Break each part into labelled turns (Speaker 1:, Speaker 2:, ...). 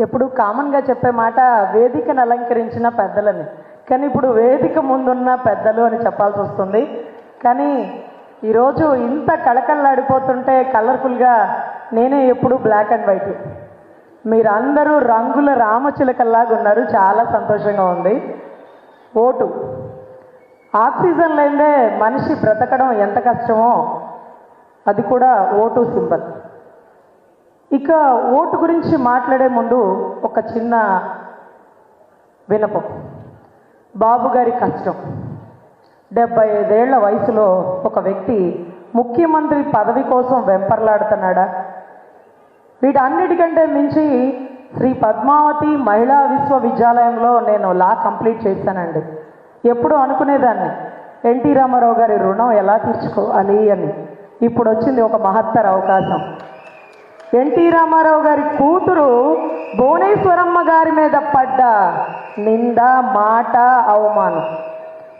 Speaker 1: ఎప్పుడు కామన్గా చెప్పే మాట వేదికను అలంకరించిన పెద్దలని. కానీ ఇప్పుడు వేదిక ముందున్న పెద్దలు అని చెప్పాల్సి వస్తుంది. కానీ ఈరోజు ఇంత కళకళలాడిపోతుంటే కలర్ఫుల్గా నేనే ఎప్పుడు బ్లాక్ అండ్ వైట్ మీరందరూ రంగుల రామచిలకల్లాగా ఉన్నారు. చాలా సంతోషంగా ఉంది. ఓటు. ఆక్సిజన్ లేదే మనిషి బ్రతకడం ఎంత కష్టమో అది కూడా ఓటు సింబల్. ఇక ఓటు గురించి మాట్లాడే ముందు ఒక చిన్న వినపం. బాబు గారి కష్టం. డెబ్బై ఐదేళ్ళ వయసులో ఒక వ్యక్తి ముఖ్యమంత్రి పదవి కోసం వెంపర్లాడుతున్నాడా? వీటన్నిటికంటే మించి శ్రీ పద్మావతి మహిళా విశ్వవిద్యాలయంలో నేను లా కంప్లీట్ చేశానండి. ఎప్పుడు అనుకునేదాన్ని ఎన్టీ రామారావు గారి రుణం ఎలా తీర్చుకోవాలి అని. ఇప్పుడు వచ్చింది ఒక మహత్తర అవకాశం. ఎన్టీ రామారావు గారి కూతురు భువనేశ్వరమ్మ గారి మీద పడ్డ నింద మాట అవమానం.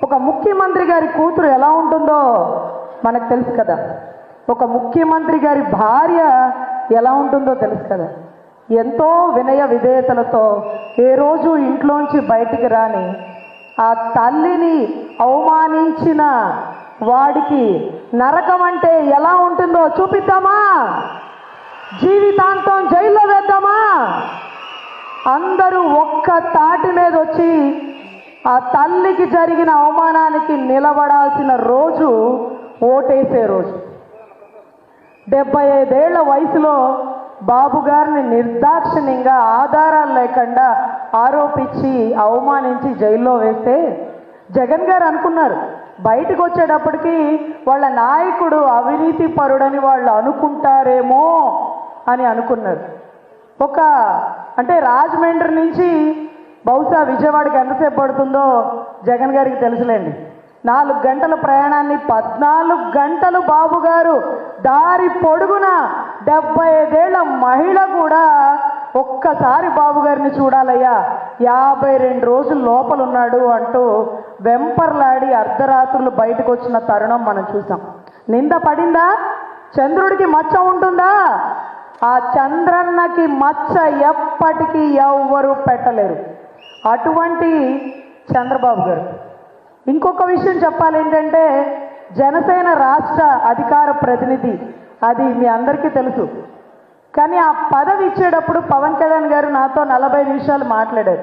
Speaker 1: ఒక ముఖ్యమంత్రి గారి కూతురు ఎలా ఉంటుందో మనకు తెలుసు కదా. ఒక ముఖ్యమంత్రి గారి భార్య ఎలా ఉంటుందో తెలుసు కదా. ఎంతో వినయ విధేయతలతో ఏ రోజు ఇంట్లోంచి బయటికి రాని ఆ తల్లిని అవమానించిన వాడికి నరకం అంటే ఎలా ఉంటుందో చూపిద్దామా? జీవితాంతం జైల్లో వేద్దామా? అందరూ ఒక్క తాటి మీద వచ్చి ఆ తల్లికి జరిగిన అవమానానికి నిలబడాల్సిన రోజు ఓటేసే రోజు. డెబ్బై ఐదేళ్ళ వయసులో బాబు గారిని నిర్దాక్షిణ్యంగా ఆధారాలు లేకుండా ఆరోపించి అవమానించి జైల్లో వేస్తే జగన్ గారు అనుకున్నారు. బయటకు వచ్చేటప్పటికి వాళ్ళ నాయకుడు అవినీతి పరుడని వాళ్ళు అనుకుంటారేమో అని అనుకున్నారు. ఒక అంటే రాజమండ్రి నుంచి బహుశా విజయవాడకి ఎంతసేపు పడుతుందో జగన్ గారికి తెలుసులేండి. నాలుగు గంటల ప్రయాణాన్ని పద్నాలుగు గంటలు బాబు గారు దారి పొడుగున డెబ్బై ఐదేళ్ళ మహిళ కూడా ఒక్కసారి బాబు గారిని చూడాలయ్యా యాభై రెండు రోజులు లోపల ఉన్నాడు అంటూ వెంపర్లాడి అర్ధరాత్రులు బయటకు వచ్చిన తరుణం మనం చూసాం. నింద పడిందా? చంద్రుడికి మచ్చ ఉంటుందా? ఆ చంద్రన్నకి మచ్చ ఎప్పటికీ ఎవ్వరు పెట్టలేరు. అటువంటి చంద్రబాబు గారు. ఇంకొక విషయం చెప్పాలి ఏంటంటే జనసేన రాష్ట్ర అధికార ప్రతినిధి అది మీ అందరికీ తెలుసు. కానీ ఆ పదవి ఇచ్చేటప్పుడు పవన్ కళ్యాణ్ గారు నాతో నలభై నిమిషాలు మాట్లాడారు.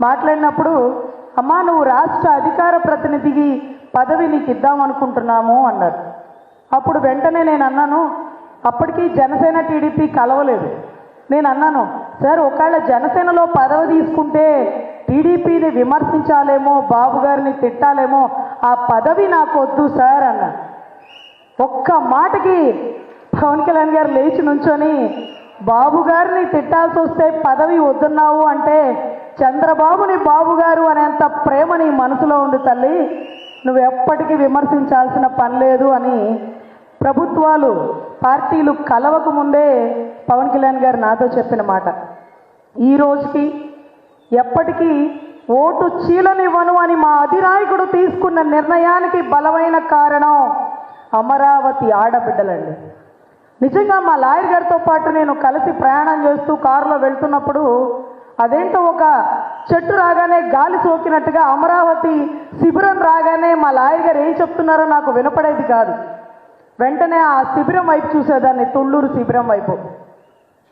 Speaker 1: మాట్లాడినప్పుడు అమ్మా నువ్వు రాష్ట్ర అధికార ప్రతినిధికి పదవి నీకు ఇద్దాం అనుకుంటున్నాము అన్నారు. అప్పుడు వెంటనే నేను అన్నాను అప్పటికి జనసేన టీడీపీ కలవలేదు. నేను అన్నాను సార్ ఒకవేళ జనసేనలో పదవి తీసుకుంటే టీడీపీని విమర్శించాలేమో బాబు గారిని తిట్టాలేమో ఆ పదవి నాకు వద్దు సార్ అన్న. ఒక్క మాటకి పవన్ కళ్యాణ్ గారు లేచి నుంచొని బాబు గారిని తిట్టాల్సి వస్తే పదవి వద్దున్నావు అంటే చంద్రబాబుని బాబు గారు అనేంత ప్రేమ నీ మనసులో ఉంది తల్లి. నువ్వు ఎప్పటికీ విమర్శించాల్సిన పని లేదు అని ప్రభుత్వాలు పార్టీలు కలవక ముందే పవన్ కళ్యాణ్ గారు నాతో చెప్పిన మాట. ఈ రోజుకి ఎప్పటికీ ఓటు చీలనివ్వను అని మా అధినాయకుడు తీసుకున్న నిర్ణయానికి బలమైన కారణం అమరావతి ఆడబిడ్డలండి. నిజంగా మా లాయర్ గారితో పాటు నేను కలిసి ప్రయాణం చేస్తూ కారులో వెళ్తున్నప్పుడు అదేంటో ఒక చెట్టు రాగానే గాలి సోకినట్టుగా అమరావతి శిబిరం రాగానే మా లాయర్ గారు ఏం చెప్తున్నారో నాకు వినపడేది కాదు. వెంటనే ఆ శిబిరం వైపు చూసేదాన్ని తుళ్ళూరు శిబిరం వైపు.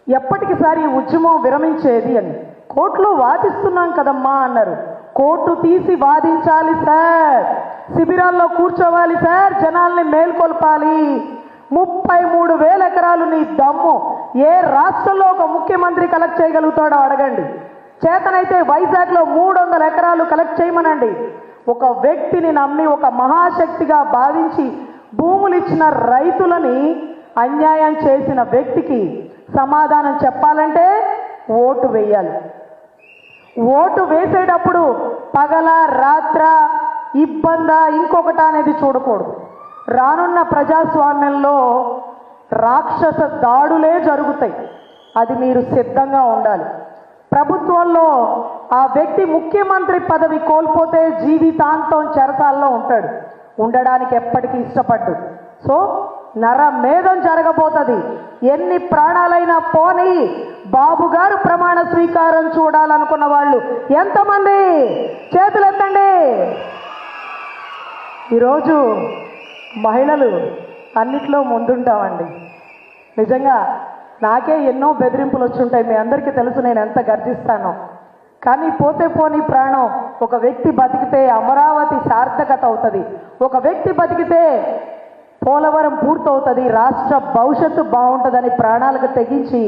Speaker 1: ఎప్పటికిసారి ఈ ఉద్యమం విరమించేది అని. కోర్టులో వాదిస్తున్నాం కదమ్మా అన్నారు. కోర్టు తీసి వాదించాలి సార్. శిబిరాల్లో కూర్చోవాలి సార్. జనాల్ని మేల్కొల్పాలి. ముప్పై మూడు వేల ఎకరాలు నీ దమ్ము. ఏ రాష్ట్రంలో ఒక ముఖ్యమంత్రి కలెక్ట్ చేయగలుగుతాడో అడగండి. చేతనైతే వైజాగ్లో మూడు వందల ఎకరాలు కలెక్ట్ చేయమనండి. ఒక వ్యక్తిని నమ్మి ఒక మహాశక్తిగా భావించి భూములు ఇచ్చిన రైతులని అన్యాయం చేసిన వ్యక్తికి సమాధానం చెప్పాలంటే ఓటు వేయాలి. ఓటు వేసేటప్పుడు పగల రాత్ర ఇబ్బంద ఇంకొకట అనేది చూడకూడదు. రానున్న ప్రజాస్వామ్యంలో రాక్షస దాడులే జరుగుతాయి. అది మీరు సిద్ధంగా ఉండాలి. ప్రభుత్వంలో ఆ వ్యక్తి ముఖ్యమంత్రి పదవి కోల్పోతే జీవితాంతం చెరసాల్లో ఉంటాడు. ఉండడానికి ఎప్పటికీ ఇష్టపడ్డు. సో నరమేధం జరగబోతుంది. ఎన్ని ప్రాణాలైనా పోనీ బాబు గారు ప్రమాణ స్వీకారం చూడాలనుకున్న వాళ్ళు ఎంతమంది? చేతులు ఎత్తండి ఈరోజు మహిళలు అన్నిట్లో ముందుంటామండి. నిజంగా నాకే ఎన్నో బెదిరింపులు వచ్చుంటాయి మీ అందరికీ తెలుసు నేను ఎంత గర్జిస్తానో. కానీ పోతే పోని ప్రాణం ఒక వ్యక్తి బతికితే అమరావతి సార్థకత అవుతుంది. ఒక వ్యక్తి బతికితే పోలవరం పూర్తవుతుంది రాష్ట్ర భవిష్యత్తు బాగుంటుందని ప్రాణాలకు తెగించి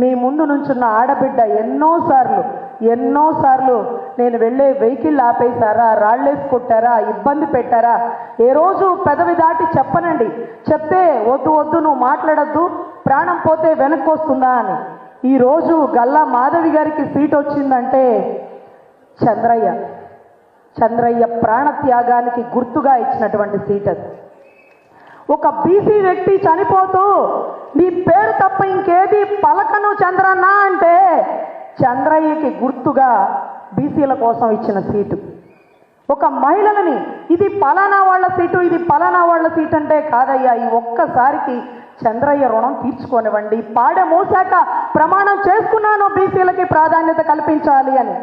Speaker 1: మీ ముందు నుంచున్న ఆడబిడ్డ ఎన్నోసార్లు ఎన్నోసార్లు నేను వెళ్ళే వెహికల్ ఆపేశారా రాళ్ళేసి కొట్టారా ఇబ్బంది పెట్టారా ఏ రోజు పెదవి దాటి చెప్పనండి. చెప్తే వద్దు వద్దు నువ్వు మాట్లాడద్దు ప్రాణం పోతే వెనక్కి వస్తుందా అని. ఈరోజు గల్లా మాధవి గారికి సీట్ వచ్చిందంటే చంద్రయ్య. చంద్రయ్య ప్రాణ త్యాగానికి గుర్తుగా ఇచ్చినటువంటి సీట్ అది. ఒక బీసీ వ్యక్తి చనిపోతూ నీ పేరు తప్ప ఇంకేది పలకను చంద్రన్న అంటే చంద్రయ్యకి గుర్తుగా బీసీల కోసం ఇచ్చిన సీటు. ఒక మహిళలని ఇది పలానా వాళ్ళ సీటు ఇది పలానా వాళ్ళ సీట్ అంటే కాదయ్యా ఈ ఒక్కసారికి చంద్రయ్య రుణం తీర్చుకోనివ్వండి. పాడె మూసాక ప్రమాణం చేసుకున్నాను బీసీలకి ప్రాధాన్యత కల్పించాలి అని.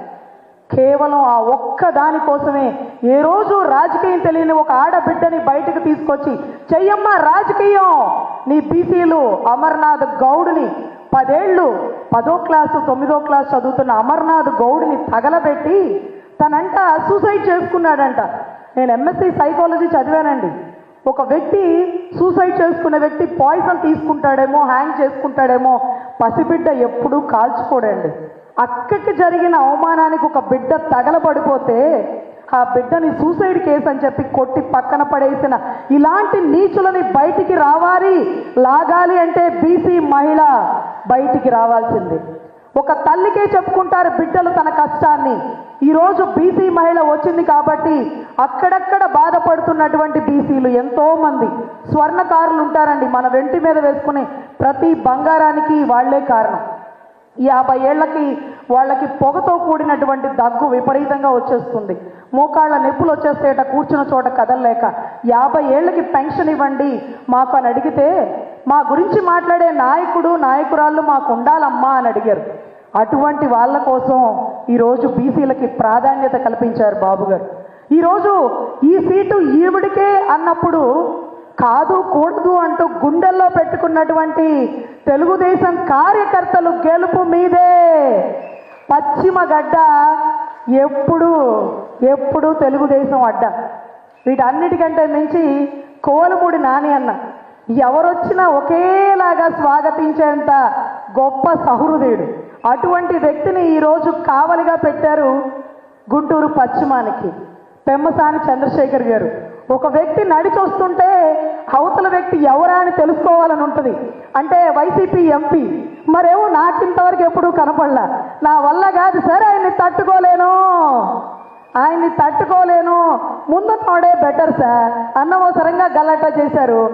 Speaker 1: కేవలం ఆ ఒక్క దానికోసమే ఏ రోజు రాజకీయం తెలియని ఒక ఆడబిడ్డని బయటకు తీసుకొచ్చి చెయ్యమ్మ రాజకీయం నీ బీసీలు అమర్నాథ్ గౌడ్ని పదేళ్ళు పదో క్లాసు తొమ్మిదో క్లాస్ చదువుతున్న అమర్నాథ్ గౌడ్ని తగలబెట్టి తనంట సూసైడ్ చేసుకున్నాడంట. నేను ఎంఎస్సి సైకాలజీ చదివానండి. ఒక వ్యక్తి సూసైడ్ చేసుకునే వ్యక్తి పాయిజన్ తీసుకుంటాడేమో హ్యాంగ్ చేసుకుంటాడేమో పసిబిడ్డ ఎప్పుడూ కాల్చుకోడండి. అక్కకి జరిగిన అవమానానికి ఒక బిడ్డ తగలబడిపోతే ఆ బిడ్డని సూసైడ్ కేసు అని చెప్పి కొట్టి పక్కన పడేసిన ఇలాంటి నీచులని బయటికి రావాలి లాగాలి అంటే బీసీ మహిళ బయటికి రావాల్సింది. ఒక తల్లికే చెప్పుకుంటారు బిడ్డలు తన కష్టాన్ని. ఈరోజు బీసీ మహిళ వచ్చింది కాబట్టి అక్కడక్కడ బాధపడుతున్నటువంటి బీసీలు ఎంతోమంది. స్వర్ణకారులు ఉంటారండి మన వెంటి మీద వేసుకునే ప్రతి బంగారానికి వాళ్ళే కారణం. యాభై ఏళ్ళకి వాళ్ళకి పొగతో కూడినటువంటి దగ్గు విపరీతంగా వచ్చేస్తుంది. మోకాళ్ళ నొప్పులు వచ్చేసేట కూర్చున్న చోట కదలలేక యాభై ఏళ్ళకి పెన్షన్ ఇవ్వండి మాకు అని అడిగితే మా గురించి మాట్లాడే నాయకుడు నాయకురాళ్ళు మాకు ఉండాలమ్మా అని అడిగారు. అటువంటి వాళ్ళ కోసం ఈరోజు బీసీలకి ప్రాధాన్యత కల్పించారు బాబు గారు ఈరోజు ఈ సీటు ఈవిడికే అన్నప్పుడు కాదు కూడదు అంటూ గుండెల్లో పెట్టుకున్నటువంటి తెలుగుదేశం కార్యకర్తలు గెలుపు మీదే. పశ్చిమ గడ్డ ఎప్పుడు ఎప్పుడు తెలుగుదేశం అడ్డ. వీటన్నిటికంటే మించి కోలుమూడి నాని అన్న. ఎవరొచ్చినా ఒకేలాగా స్వాగతించేంత గొప్ప సహృదయుడు. అటువంటి వ్యక్తిని ఈరోజు కావలిగా పెట్టారు గుంటూరు పశ్చిమానికి. పెమ్మసాని చంద్రశేఖర్ గారు. ఒక వ్యక్తి నడిచి వస్తుంటే అవతల వ్యక్తి ఎవరా అని తెలుసుకోవాలని ఉంటుంది. అంటే వైసీపీ ఎంపీ. మరేమో నాకింతవరకు ఎప్పుడూ కనపడలా. నా వల్ల కాదు సార్ ఆయన్ని తట్టుకోలేను. ఆయన్ని తట్టుకోలేను. ముందున్నోడే బెటర్ సార్. అన్నవసరంగా గలాటా చేశారు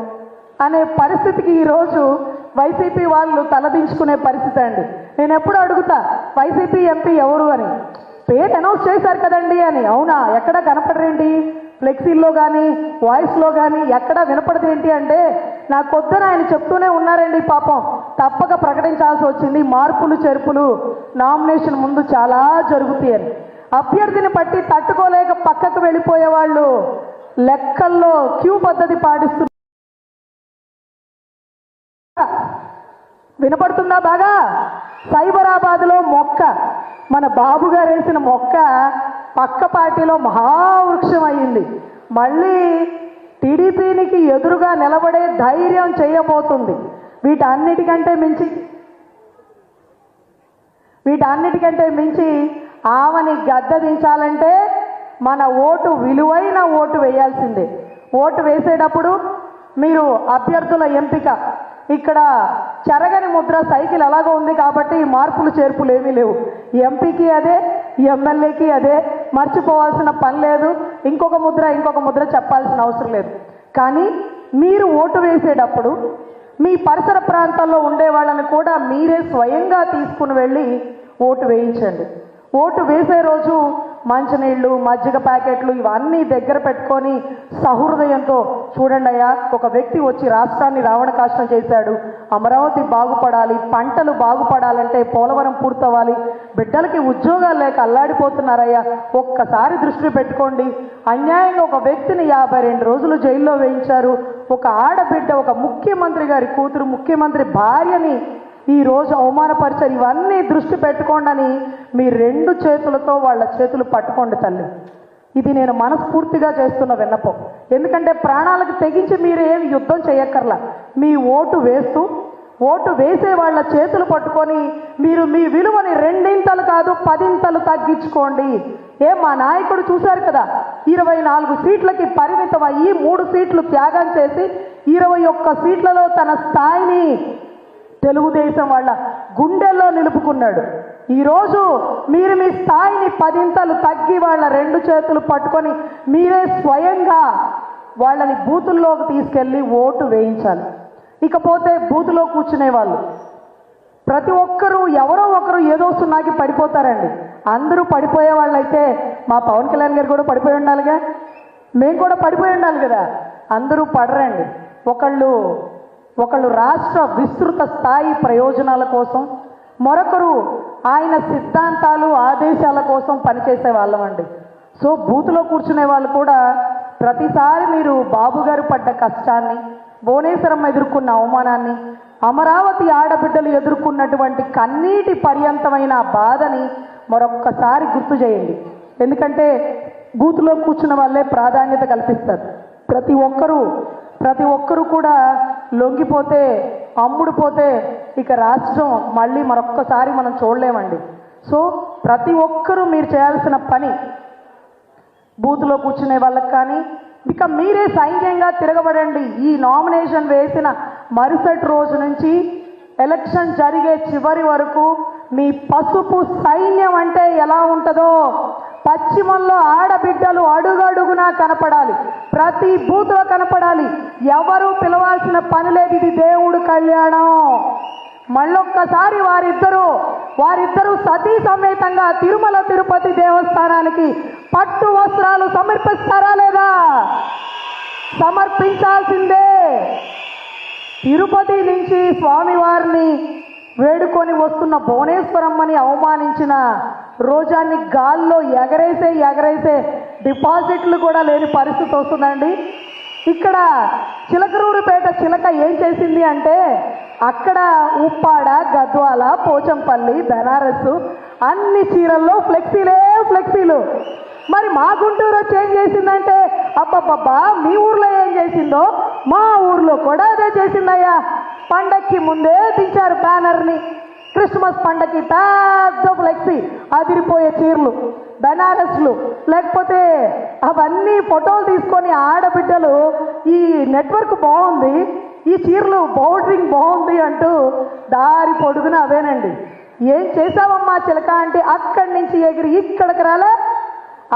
Speaker 1: అనే పరిస్థితికి ఈరోజు వైసీపీ వాళ్ళు తలదించుకునే పరిస్థితి అండి. నేను ఎప్పుడు అడుగుతా వైసీపీ ఎంపీ ఎవరు అని. పేరు అనౌన్స్ చేశారు కదండి అని. అవునా? ఎక్కడ కనపడరేంటి? ఫ్లెక్సీల్లో కానీ వాయిస్లో కానీ ఎక్కడ వినపడదు ఏంటి అంటే నాకు పొద్దున ఆయన చెప్తూనే ఉన్నారండి పాపం. తప్పక ప్రకటించాల్సి వచ్చింది. మార్పులు చెరుపులు నామినేషన్ ముందు చాలా జరుగుతాయి అని అభ్యర్థిని పట్టి తట్టుకోలేక పక్కకు వెళ్ళిపోయే వాళ్ళు లెక్కల్లో క్యూ పద్ధతి పాటిస్తున్నారు వినపడుతుందా బాగా? సైబరాబాద్లో మొక్క. మన బాబు గారు వేసిన మొక్క పక్క పార్టీలో మహావృక్షం అయింది మళ్ళీ టీడీపీనికి ఎదురుగా నిలబడే ధైర్యం చేయబోతుంది. వీటన్నిటికంటే మించి వీటన్నిటికంటే మించి ఆమెని గద్ద దించాలంటే మన ఓటు విలువైన ఓటు వేయాల్సిందే. ఓటు వేసేటప్పుడు మీరు అభ్యర్థుల ఎంపిక. ఇక్కడ చెరగని ముద్ర సైకిల్ ఎలాగో ఉంది కాబట్టి మార్పులు చేర్పులు ఏమీ లేవు. ఎంపీకి అదే ఎమ్మెల్యేకి అదే మర్చిపోవాల్సిన పని లేదు. ఇంకొక ముద్ర ఇంకొక ముద్ర చెప్పాల్సిన అవసరం లేదు. కానీ మీరు ఓటు వేసేటప్పుడు మీ పరిసర ప్రాంతాల్లో ఉండే వాళ్ళని కూడా మీరే స్వయంగా తీసుకుని వెళ్ళి ఓటు వేయించండి. ఓటు వేసే రోజు మంచినీళ్ళు మజ్జిగ ప్యాకెట్లు ఇవన్నీ దగ్గర పెట్టుకొని సహృదయంతో చూడండి అయ్యా ఒక వ్యక్తి వచ్చి రాష్ట్రాన్ని రావణ కాష్టం చేశాడు. అమరావతి బాగుపడాలి పంటలు బాగుపడాలంటే పోలవరం పూర్తవ్వాలి. బిడ్డలకి ఉద్యోగాలు లేక అల్లాడిపోతున్నారయ్యా ఒక్కసారి దృష్టి పెట్టుకోండి. అన్యాయంగా ఒక వ్యక్తిని యాభై రెండు రోజులు జైల్లో వేయించారు. ఒక ఆడబిడ్డ ఒక ముఖ్యమంత్రి గారి కూతురు ముఖ్యమంత్రి భార్యని ఈ రోజు అవమానపరిచారు. ఇవన్నీ దృష్టి పెట్టుకోండి అని మీ రెండు చేతులతో వాళ్ళ చేతులు పట్టుకోండి తల్లి. ఇది నేను మనస్ఫూర్తిగా చేస్తున్న విన్నపం. ఎందుకంటే ప్రాణాలకు తెగించి మీరు ఏమి యుద్ధం చేయక్కర్లా. మీ ఓటు వేస్తూ ఓటు వేసే వాళ్ళ చేతులు పట్టుకొని మీరు మీ విలువని రెండింతలు కాదు పదింతలు తగ్గించుకోండి. ఏ మా నాయకుడు చూశారు కదా ఇరవై నాలుగు సీట్లకి పరిమితం అయ్యి మూడు సీట్లు త్యాగం చేసి ఇరవై ఒక్క సీట్లలో తన స్థాయిని తెలుగుదేశం వాళ్ళ గుండెల్లో నిలుపుకున్నాడు. ఈరోజు మీరు మీ స్థాయిని పదింతలు తగ్గి వాళ్ళ రెండు చేతులు పట్టుకొని మీరే స్వయంగా వాళ్ళని బూతుల్లోకి తీసుకెళ్ళి ఓటు వేయించాలి. ఇకపోతే బూతులో కూర్చునే వాళ్ళు. ప్రతి ఒక్కరూ ఎవరో ఒకరు ఏదో సున్నాకి పడిపోతారండి. అందరూ పడిపోయే వాళ్ళైతే మా పవన్ కళ్యాణ్ గారు కూడా పడిపోయి ఉండాలిగా? మేము కూడా పడిపోయి ఉండాలి కదా? అందరూ పడరండి. ఒకళ్ళు ఒకళ్ళు రాష్ట్ర విస్తృత స్థాయి ప్రయోజనాల కోసం మరొకరు ఆయన సిద్ధాంతాలు ఆదేశాల కోసం పనిచేసే వాళ్ళమండి సో బూత్లో కూర్చునే వాళ్ళు కూడా ప్రతిసారి మీరు బాబు గారు పడ్డ కష్టాన్ని భువనేశ్వరం ఎదుర్కొన్న అవమానాన్ని అమరావతి ఆడబిడ్డలు ఎదుర్కొన్నటువంటి కన్నీటి పర్యంతమైన బాధని మరొక్కసారి గుర్తు చేయండి. ఎందుకంటే బూత్లో కూర్చున్న వాళ్ళే ప్రాధాన్యత కల్పిస్తారు. ప్రతి ఒక్కరూ ప్రతి ఒక్కరూ కూడా లొంగిపోతే అమ్ముడుపోతే ఇక రాష్ట్రం మళ్ళీ మరొక్కసారి మనం చూడలేమండి. సో ప్రతి ఒక్కరూ మీరు చేయాల్సిన పని బూత్లో కూర్చునే వాళ్ళకి కానీ ఇక మీరే సైన్యంగా తిరగబడండి. ఈ నామినేషన్ వేసిన మరుసటి రోజు నుంచి ఎలక్షన్ జరిగే చివరి వరకు మీ పసుపు సైన్యం అంటే ఎలా ఉంటుందో పశ్చిమంలో ఆడబిడ్డలు అడుగడుగునా కనపడాలి. ప్రతి బూత్లో కనపడాలి. ఎవరు పిలవాల్సిన పని లేదు ఇది దేవుడు కళ్యాణం. మళ్ళొక్కసారి వారిద్దరూ వారిద్దరూ సతీ సమేతంగా తిరుమల తిరుపతి దేవస్థానానికి పట్టు వస్త్రాలు సమర్పిస్తారా లేదా? సమర్పించాల్సిందే. తిరుపతి నుంచి స్వామివారిని వేడుకొని వస్తున్న భువనేశ్వరమ్మని అవమానించిన రోజాన్ని గాల్లో ఎగరేసే ఎగరేసే డిపాజిట్లు కూడా లేని పరిస్థితి వస్తుందండి. ఇక్కడ చిలకరూరుపేట చిలక ఏం చేసింది అంటే అక్కడ ఉప్పాడ గద్వాల పోచంపల్లి బెనారస్ అన్ని చీరల్లో ఫ్లెక్సీలే ఫ్లెక్సీలు. మరి మా గుంటూరు వచ్చి ఏం చేసిందంటే అబ్బబ్బబ్బా మీ ఊర్లో ఏం చేసిందో మా ఊర్లో కూడా అదే చేసిందయ్యా. పండక్కి ముందే దించారు బ్యానర్ని. క్రిస్మస్ పండగకి పెద్ద ఫ్లెక్సీ అదిరిపోయే చీరలు బెనారస్లు లేకపోతే అవన్నీ ఫోటోలు తీసుకొని ఆడబిడ్డలు ఈ నెట్వర్క్ బాగుంది ఈ చీరలు బౌడరింగ్ బాగుంది అంటూ దారి పొడుగున అవేనండి. ఏం చేసావమ్మా చిలక అంటే అక్కడి నుంచి ఎగిరి ఇక్కడికి రాలే?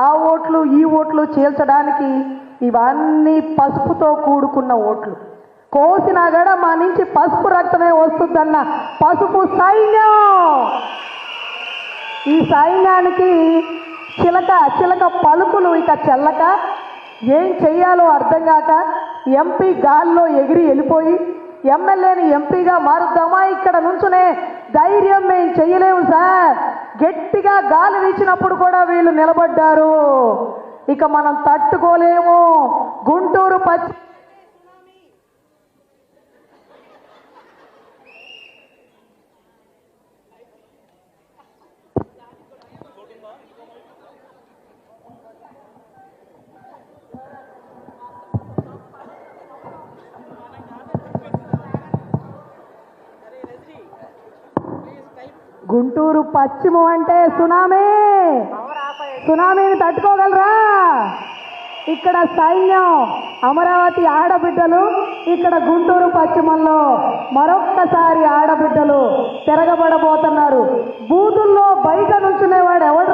Speaker 1: ఆ ఓట్లు ఈ ఓట్లు చీల్చడానికి ఇవన్నీ పసుపుతో కూడుకున్న ఓట్లు. కోసినా కూడా మా నుంచి పసుపు రక్తమే వస్తుందన్న పసుపు సైన్యం. ఈ సైన్యానికి చిలక చిలక పలుకులు ఇక చెల్లక ఏం చెయ్యాలో అర్థం కాక ఎంపీ గాల్లో ఎగిరి వెళ్ళిపోయి ఎమ్మెల్యేని ఎంపీగా మారుద్దామా? ఇక్కడ నుంచునే ధైర్యం మేము చెయ్యలేము సార్. గట్టిగా గాలి వీచినప్పుడు కూడా వీళ్ళు నిలబడ్డారు. ఇక మనం తట్టుకోలేము. గుంటూరు పచ్చి గుంటూరు పశ్చిమం అంటే సునామీ. సునామీని తట్టుకోగలరా? ఇక్కడ సైన్యం అమరావతి ఆడబిడ్డలు ఇక్కడ గుంటూరు పశ్చిమంలో మరొక్కసారి ఆడబిడ్డలు తిరగబడబోతున్నారు. బూతుల్లో బయట నుంచునేవాడు ఎవడు?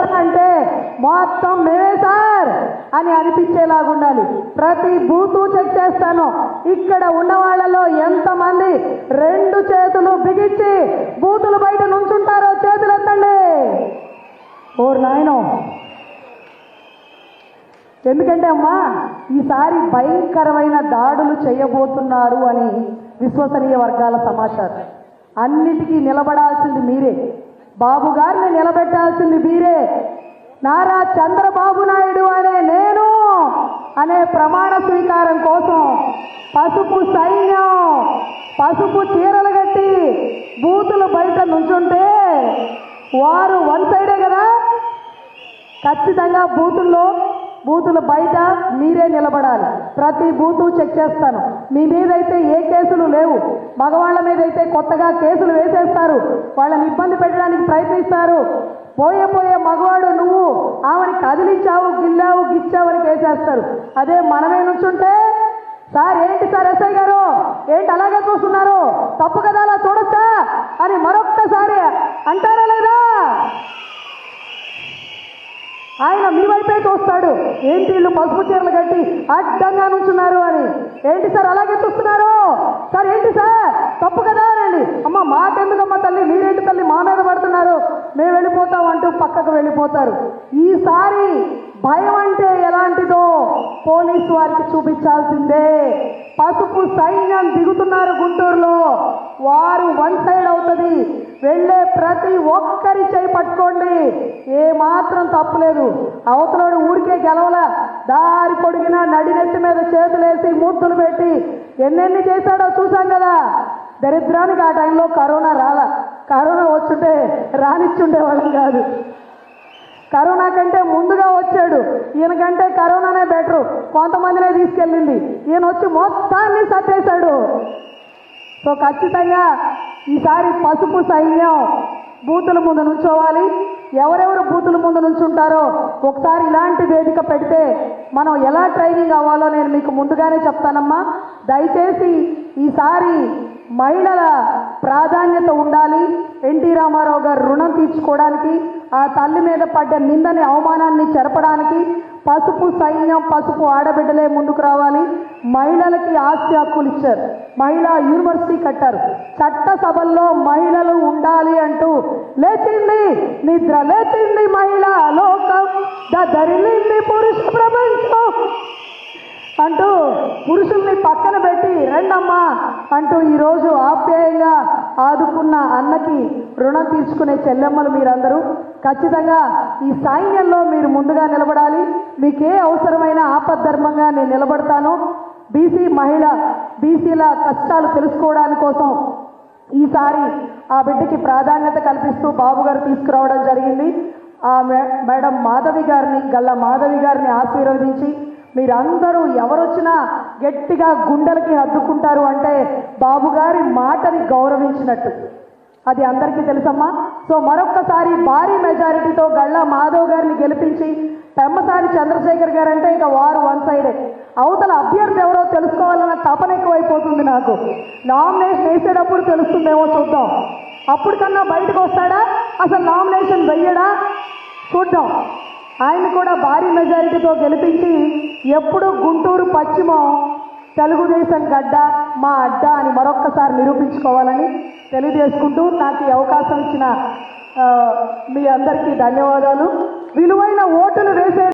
Speaker 1: మొత్తం మేమే సార్ అని అనిపించేలాగా ఉండాలి. ప్రతి బూతు చెక్ చేస్తాను. ఇక్కడ ఉన్న వాళ్ళలో ఎంతమంది రెండు చేతులు బిగించి బూతులు బయట నుంచుంటారో చేతులు ఎత్తండి ఓ నాయనో. ఎందుకంటే అమ్మా ఈసారి భయంకరమైన దాడులు చేయబోతున్నారు అని విశ్వసనీయ వర్గాల సమాచారం. అన్నిటికీ నిలబడాల్సింది మీరే. బాబు గారిని నిలబెట్టాల్సింది మీరే. నారా చంద్రబాబు నాయుడు అనే నేను అనే ప్రమాణ స్వీకారం కోసం పసుపు సైన్యం పసుపు చీరలు కట్టి బూతులు బయట నుంచుంటే వారు వన్ సైడే కదా? ఖచ్చితంగా బూతుల్లో బూతుల బయట మీరే నిలబడాలి. ప్రతి బూతు చెక్ చేస్తాను. మీ మీదైతే ఏ కేసులు లేవు. మగవాళ్ళ మీద అయితే కొత్తగా కేసులు వేసేస్తారు. వాళ్ళని ఇబ్బంది పెట్టడానికి ప్రయత్నిస్తారు. పోయే పోయే మగవాడు నువ్వు ఆమెని కదిలించావు గిల్లావు గిచ్చావని కేసేస్తారు. అదే మనమే నుంచుంటే? సార్ ఏంటి సార్ ఎస్ఐ గారు? ఏంటి అలాగే చూస్తున్నారు? తప్పు కదా అలా చూడొచ్చా? అని మరొక్కసారి అంటారా లేదా? ఆయన మీ వైపే చూస్తాడు. ఏంటి వీళ్ళు పసుపు చీరలు కట్టి అడ్డంగా నుంచున్నారు అని. ఏంటి సార్ అలాగే చూస్తున్నారు? సార్ ఏంటి సార్? తప్పు కదా అనండి అమ్మ మాకెందుకమ్మ తల్లి? మీరేంటి తల్లి? మా మీద పడుతున్నారు. మేము వెళ్ళిపోతాం అంటూ పక్కకు వెళ్ళిపోతారు. ఈసారి భయం అంటే ఎలాంటిదో పోలీస్ వారికి చూపించాల్సిందే. పసుపు సైన్యం దిగుతున్నారు గుంటూరులో. వారు వన్ సైడ్ అవుతుంది. వెళ్ళే ప్రతి ఒక్కరి చేయి పట్టుకోండి. ఏ మాత్రం తప్పులేదు. అవతలోడు ఊరికే గెలవల. దారి పొడిగిన నడినెత్తి మీద చేతులేసి మూర్తులు పెట్టి ఎన్నెన్ని చేశాడో చూసాం కదా. దరిద్రానికి ఆ టైంలో కరోనా రాల. కరోనా వచ్చుంటే రానిచ్చుండే వాళ్ళం కాదు. కరోనా కంటే ముందుగా వచ్చాడు. ఈయనకంటే కరోనానే బెటరు. కొంతమందినే తీసుకెళ్ళింది. ఈయన వచ్చి మొత్తాన్ని సర్దేశాడు. సో ఖచ్చితంగా ఈసారి పసుపు సైన్యం బూతుల ముందు నుంచోవాలి. ఎవరెవరు బూతుల ముందు నుంచుంటారో ఒకసారి ఇలాంటి వేదిక పెడితే మనం ఎలా ట్రైనింగ్ అవ్వాలో నేను మీకు ముందుగానే చెప్తానమ్మా. దయచేసి ఈసారి మహిళల ప్రాధాన్యత ఉండాలి. ఎన్టీ రామారావు గారు రుణం తీర్చుకోవడానికి ఆ తల్లి మీద పడ్డ నిందని అవమానాన్ని చెరపడానికి పసుపు సైన్యం పసుపు ఆడబిడ్డలే ముందుకు రావాలి. మహిళలకి ఆస్తి హక్కులు ఇచ్చారు. మహిళా యూనివర్సిటీ కట్టారు. చట్ట సభల్లో మహిళలు ఉండాలి అంటూ లేచింది నిద్ర లేచింది మహిళా లోకం. దరిలింది పురుష ప్రపంచం అంటూ పురుషుల్ని పక్కన పెట్టి రెండు అంటూ ఈరోజు ఆప్యాయంగా ఆదుకున్న అన్నకి రుణం తీర్చుకునే చెల్లెమ్మలు మీరందరూ. ఖచ్చితంగా ఈ సైన్యంలో మీరు ముందుగా నిలబడాలి. మీకే అవసరమైన ఆపద్ధర్మంగా నేను నిలబడతాను. బీసీ మహిళ బీసీల కష్టాలు తెలుసుకోవడానికి కోసం ఈసారి ఆ బిడ్డకి ప్రాధాన్యత కల్పిస్తూ బాబు గారు తీసుకురావడం జరిగింది. ఆ మేడం మాధవి గారిని గల్లా మాధవి గారిని ఆశీర్వదించి మీరందరూ ఎవరొచ్చినా గట్టిగా గుండెలకి హద్దుకుంటారు అంటే బాబు గారి మాటని గౌరవించినట్టు. అది అందరికీ తెలుసమ్మా? సో మరొక్కసారి భారీ మెజారిటీతో గళ్ళ మాధవ్ గారిని గెలిపించి పెమ్మసారి చంద్రశేఖర్ గారు అంటే ఇంకా వారు వన్ సైడే. అవతల అభ్యర్థి ఎవరో తెలుసుకోవాలన్న తపన ఎక్కువైపోతుంది నాకు. నామినేషన్ వేసేటప్పుడు తెలుస్తుందేమో చూద్దాం. అప్పుడు కన్నా బయటకు వస్తాడా? అసలు నామినేషన్ వెయ్యడా? చూద్దాం. ఆయన కూడా భారీ మెజారిటీతో గెలిపించి ఎప్పుడు గుంటూరు పశ్చిమ తెలుగుదేశం గడ్డ మా అడ్డ అని మరొక్కసారి నిరూపించుకోవాలని తెలియజేసుకుంటూ నాకు ఈ అవకాశం ఇచ్చిన మీ అందరికీ ధన్యవాదాలు. విలువైన ఓటును వేసే